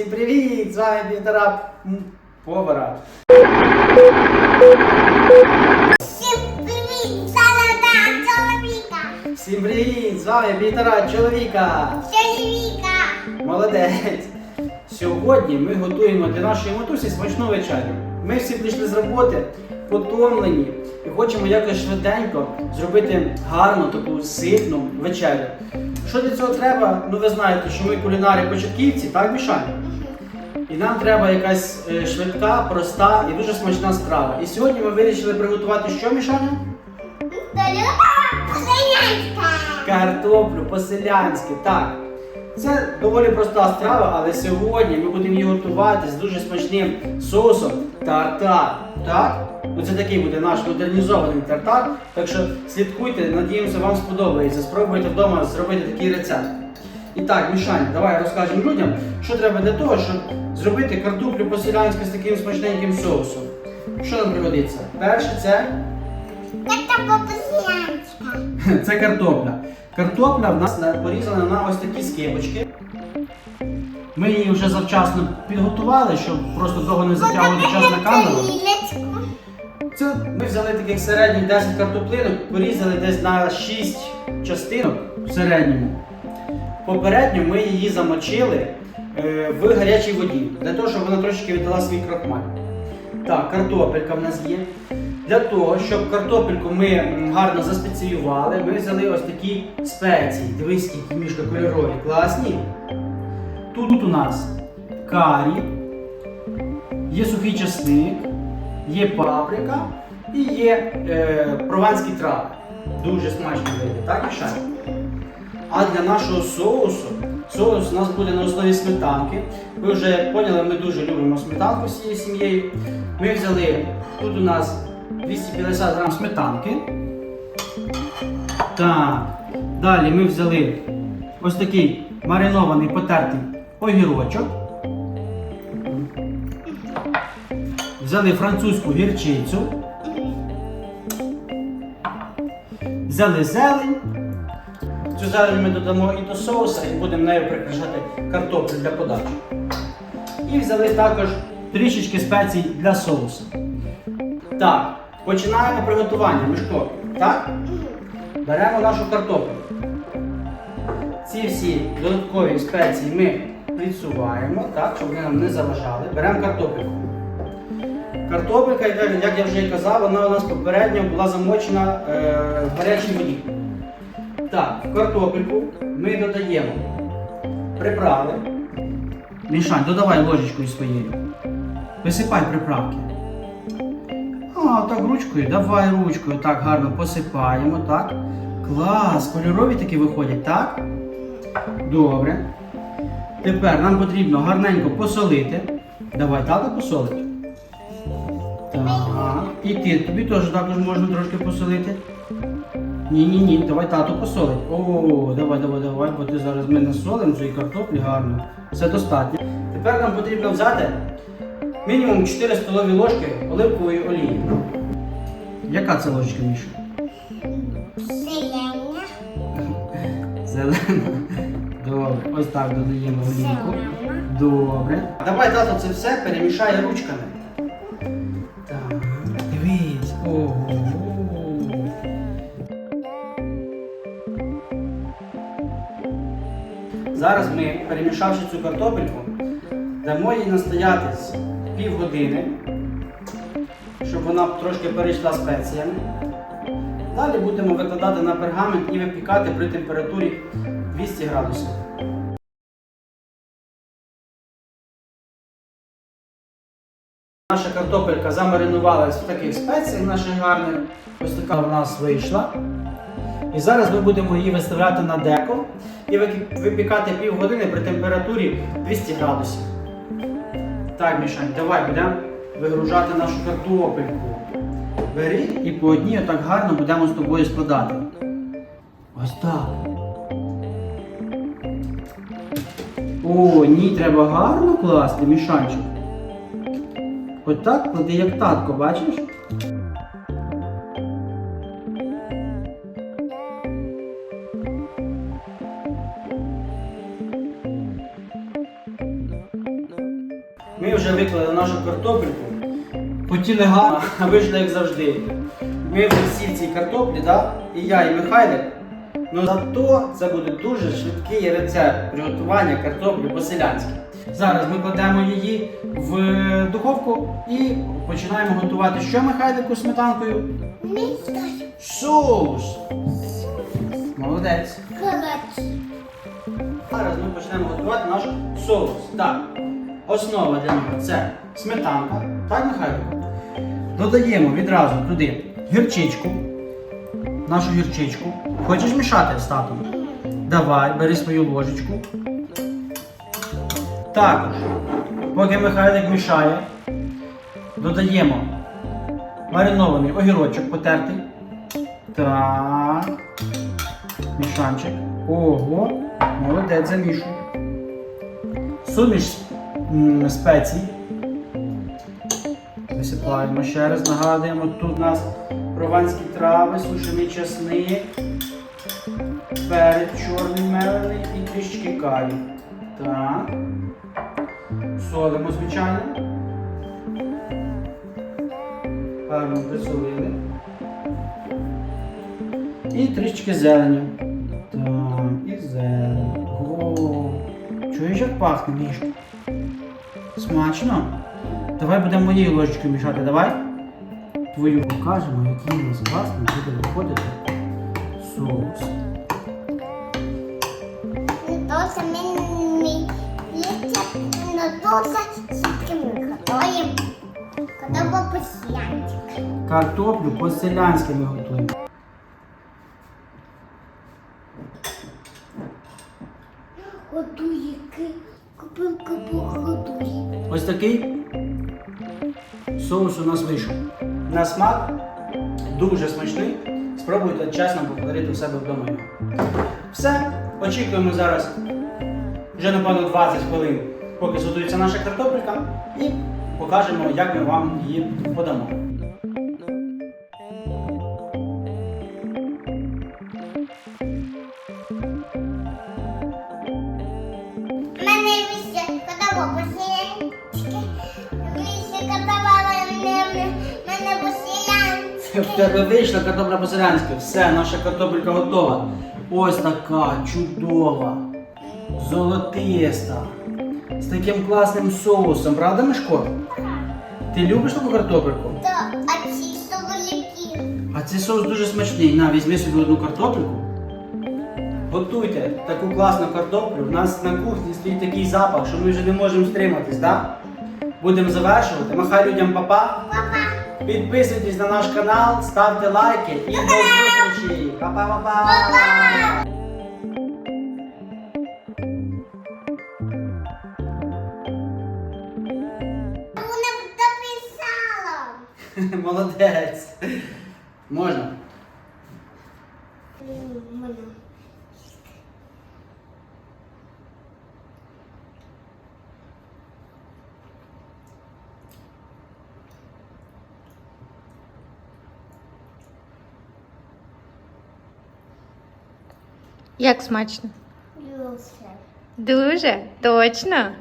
Всім привіт! З вами півтора повара. Всім привіт! Салата чоловіка! Всім привіт! З вами півтора чоловіка. Чоловіка! Молодець! Сьогодні ми готуємо для нашої матусі смачну вечерю. Ми всі прийшли з роботи, потомлені і хочемо якось швиденько зробити гарну таку ситну вечерю. Що для цього треба? Ну ви знаєте, що ми кулінари початківці, так Мішаня? І нам треба якась е, швидка, проста і дуже смачна страва. І сьогодні ми вирішили приготувати що, Мішаня? Картоплю по-селянськи, так. Це доволі проста страва, але сьогодні ми будемо її готувати з дуже смачним соусом тартар. Так? Ну це такий буде наш модернізований тартар. Так що слідкуйте, надіємося, вам сподобається. Спробуйте вдома зробити такий рецепт. І так, Мішань, давай розкажемо людям, що треба для того, щоб зробити картоплю по-селянськи з таким смачненьким соусом. Що нам пригодиться? Перше це по-селянська! це картопля. Картопля в нас порізана на ось такі скибочки. Ми її вже завчасно підготували, щоб просто довго не затягувати час на камеру. Це ми взяли таких середніх 10 картоплинок, порізали десь на 6 частинок в середньому. Попередньо ми її замочили е, в гарячій воді, для того, щоб вона трошки віддала свій крахмаль. Так, картопелька в нас є. Для того, щоб картопельку ми гарно заспеціювали, ми взяли ось такі спеції. Дивись, які мішка кольорові, класні. Тут у нас карі, є сухий часник, є паприка і є е, прованські трави. Дуже смачно вийде, так, Мішань? А для нашого соусу, соус у нас буде на основі сметанки. Ви вже поняли, ми дуже любимо сметанку всією сім'єю. Ми взяли тут у нас 250 грам сметанки. Так. Далі ми взяли ось такий маринований потертий огірочок. Взяли французьку гірчицю. Взяли зелень. Цю зелень ми додамо і до соуса і будемо нею прикрашати картоплю для подачі. І взяли також трішечки спецій для соусу. Так, починаємо приготування. Мишко, так? Беремо нашу картоплю. Ці всі додаткові спеції ми відсуваємо, так, щоб вони нам не заважали. Беремо картопельку. Картопелька, як як я вже і казав, вона у нас попередньо була замочена е, в гарячій воді. Так, в картопельку ми додаємо приправи. Мішань, додавай ложечкою своєю. Висипай приправки. А, так ручкою, давай ручкою. Так, гарно посипаємо, так. Клас, кольорові такі виходять, так? Добре. Тепер нам потрібно гарненько посолити. Давай, тато посолить. Так. І ти, тобі теж також можна трошки посолити. Ні, ні, ні, давай тато посолить. О, давай, давай, давай, бо ти зараз ми насолимо цієї картоплі гарно. Все достатньо. Тепер нам потрібно взяти мінімум 4 столові ложки оливкової олії. Яка це ложечка, Міша? Селяня. Зелена. Добре. Ось так додаємо олійку. Зелена. Добре. Давай тато це все перемішай ручками. Зараз ми, перемішавши цю картопельку, дамо їй настоятись півгодини, щоб вона трошки перейшла спеціями. Далі будемо викладати на пергамент і випікати при температурі 200 градусів. Наша картопелька замаринувалась в таких спеціях наших гарних. Ось така в нас вийшла. І зараз ми будемо її виставляти на деко і випікати півгодини при температурі 200 градусів. Так, Мішань, давай будемо вигружати нашу картопельку. Бери і по одній отак гарно будемо з тобою складати. Ось так. О, ні, треба гарно класти, мішанчик. Отак клади, як татко, бачиш? Ми вже виклали нашу картопельку. Хотіли гарно, а вийшло як завжди. Ми вже всі в цій картоплі, да? і я, і Михайлик. Ну зато це буде дуже швидкий рецепт приготування картоплі по-селянськи. Зараз ми кладемо її в духовку і починаємо готувати що Михайлику з сметанкою? Місто. Соус! Молодець. Зараз ми почнемо готувати наш соус. Так, основа для нього це сметанка. Так, Михайло? Додаємо відразу туди гірчичку, нашу гірчичку. Хочеш мішати з татом? Давай, бери свою ложечку. Також, поки Михайлик мішає, додаємо маринований огірочок потертий. Так. Мішанчик. Ого, молодець, замішуй. Суміш спецій. Висипаємо ще раз, нагадуємо, тут у нас прованські трави, сушений часник, перець чорний мелений і трішки карі. Так. Солимо, звичайно. Гарно присолили. І трішки зелені. Так, і зелень. О, чуєш, як пахне мішка? Смачно? Давай будемо моєю ложечкою мішати, давай. Твою покажемо, який у нас класний буде виходити соус. Тільки ми готуємо. Коли по-селянськи. Картоплю по-селянськи ми готуємо. Ось такий соус у нас вийшов. На смак дуже смачний. Спробуйте чесно повторити у себе вдома. Все, очікуємо зараз вже напевно 20 хвилин, поки зготується наша картопелька, і покажемо, як ми вам її подамо. По-селянськи. тебе вийшла картопля по-селянськи. Все, наша картопелька готова. Ось така чудова, золотиста, з таким класним соусом, правда, Мишко? Ти любиш таку картопельку? То, а ці столики. А цей соус дуже смачний. На, візьми собі одну картопельку. Готуйте таку класну картоплю. У нас на кухні стоїть такий запах, що ми вже не можемо стриматись, так? Будемо завершувати. Махай людям папа. Папа. Підписуйтесь на наш канал, ставте лайки і до зустрічі. Па-па-па-па. Молодець. Можна? Як смачно? Дуже. Дуже? Точно?